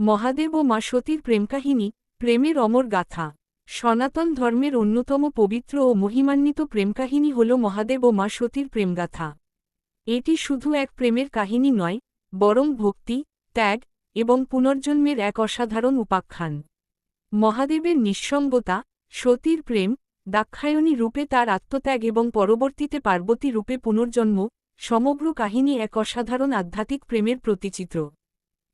মহাদেব ও মা সতীর প্রেমকাহিনী, প্রেমের অমর গাথা। সনাতন ধর্মের অন্যতম পবিত্র ও মহিমান্বিত প্রেমকাহিনী হল মহাদেব ও মা সতীর প্রেমগাথা। এটি শুধু এক প্রেমের কাহিনী নয়, বরং ভক্তি, ত্যাগ এবং পুনর্জন্মের এক অসাধারণ উপাখ্যান। মহাদেবের নিঃসঙ্গতা, সতীর প্রেম, দাক্ষায়ণী রূপে তার আত্মত্যাগ এবং পরবর্তীতে পার্বতী রূপে পুনর্জন্ম, সমগ্র কাহিনী এক অসাধারণ আধ্যাত্মিক প্রেমের প্রতিচিত্র।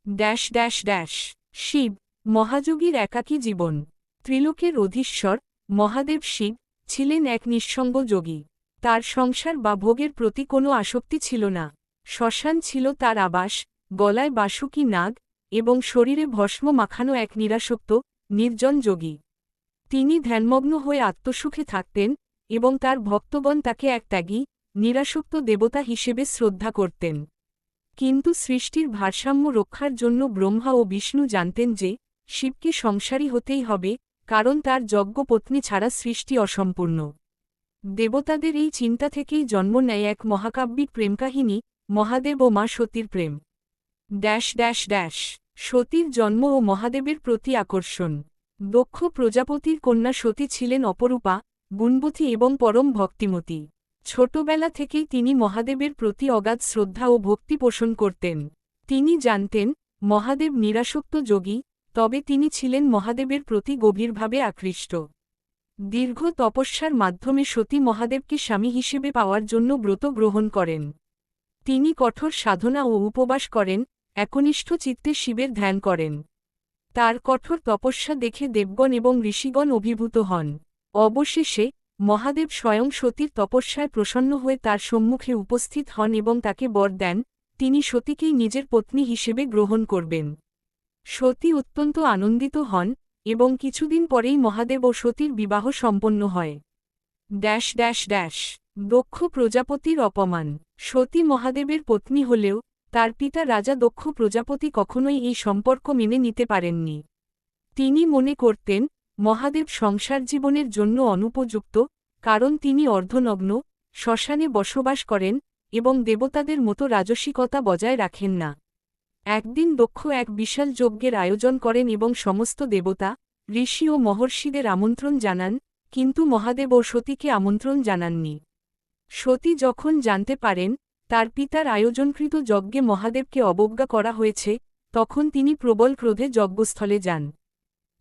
Dash dash dash. শিব, মহাযোগীর একাকী জীবন। ত্রিলোকের অধীশ্বর, মহাদেব শিব, ছিলেন এক নিঃসঙ্গ যোগী। তার সংসার বা ভোগের প্রতি কোনো আসক্তি ছিল না। শ্মশান ছিল তার আবাস, গলায় বাসুকি নাগ এবং শরীরে ভস্ম মাখানো এক নিরাসক্ত, নির্জন যোগী। তিনি ধ্যানমগ্ন হয়ে আত্মসুখে থাকতেন এবং তার ভক্তগণ তাকে এক ত্যাগী, নিরাসক্ত দেবতা হিসেবে শ্রদ্ধা করতেন। কিন্তু সৃষ্টির ভারসাম্য রক্ষার জন্য ব্রহ্মা ও বিষ্ণু জানতেন যে, শিবকে সংসারী হতেই হবে, কারণ তার যজ্ঞপত্নী ছাড়া সৃষ্টি অসম্পূর্ণ। দেবতাদের এই চিন্তা থেকেই জন্ম নেয় এক মহাকাব্যিক প্রেমকাহিনী, মহাদেব ও মা সতীর প্রেম। ড্যাশ ড্যাশ ড্যাশ, সতীর জন্ম ও মহাদেবের প্রতি আকর্ষণ। দক্ষ প্রজাপতির কন্যা সতী ছিলেন অপরূপা, গুণবতী এবং পরম ভক্তিমতী। ছোটবেলা থেকেই তিনি মহাদেবের প্রতি অগাধ শ্রদ্ধা ও ভক্তি পোষণ করতেন। তিনি জানতেন, মহাদেব নিরাসক্ত যোগী, তবে তিনি ছিলেন মহাদেবের প্রতি গভীরভাবে আকৃষ্ট। দীর্ঘ তপস্যার মাধ্যমে সতী মহাদেবকে স্বামী হিসেবে পাওয়ার জন্য ব্রত গ্রহণ করেন। তিনি কঠোর সাধনা ও উপবাস করেন, একনিষ্ঠ চিত্তে শিবের ধ্যান করেন। তার কঠোর তপস্যা দেখে দেবগণ এবং ঋষিগণ অভিভূত হন। অবশেষে মহাদেব স্বয়ং সতীর তপস্যায় প্রসন্ন হয়ে তার সম্মুখে উপস্থিত হন এবং তাকে বর দেন, তিনি সতীকেই নিজের পত্নী হিসেবে গ্রহণ করবেন। সতী অত্যন্ত আনন্দিত হন এবং কিছুদিন পরেই মহাদেব ও সতীর বিবাহ সম্পন্ন হয়। ড্যাশ ড্যাশ ড্যাশ, দক্ষ প্রজাপতির অপমান। সতী মহাদেবের পত্নী হলেও, তার পিতা রাজা দক্ষ প্রজাপতি কখনোই এই সম্পর্ক মেনে নিতে পারেননি। তিনি মনে করতেন মহাদেব সংসার জীবনের জন্য অনুপযুক্ত, কারণ তিনি অর্ধনগ্ন, শ্মশানে বসবাস করেন এবং দেবতাদের মতো রাজসিকতা বজায় রাখেন না। একদিন দক্ষ এক বিশাল যজ্ঞের আয়োজন করেন এবং সমস্ত দেবতা, ঋষি ও মহর্ষিদের আমন্ত্রণ জানান, কিন্তু মহাদেব ও সতীকে আমন্ত্রণ জানাননি। সতী যখন জানতে পারেন, তার পিতার আয়োজনকৃত যজ্ঞে মহাদেবকে অবজ্ঞা করা হয়েছে, তখন তিনি প্রবল ক্রোধে যজ্ঞস্থলে যান।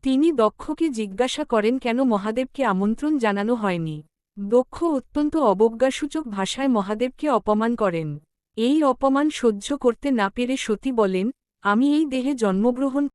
তিনি দক্ষকে জিজ্ঞাসা করেন, কেন মহাদেবকে আমন্ত্রণ জানানো হয়নি? দক্ষ অত্যন্ত অবজ্ঞাসূচক ভাষায় মহাদেবকে অপমান করেন। এই অপমান সহ্য করতে না পেরে সতী বলেন, আমি এই দেহে জন্মগ্রহণ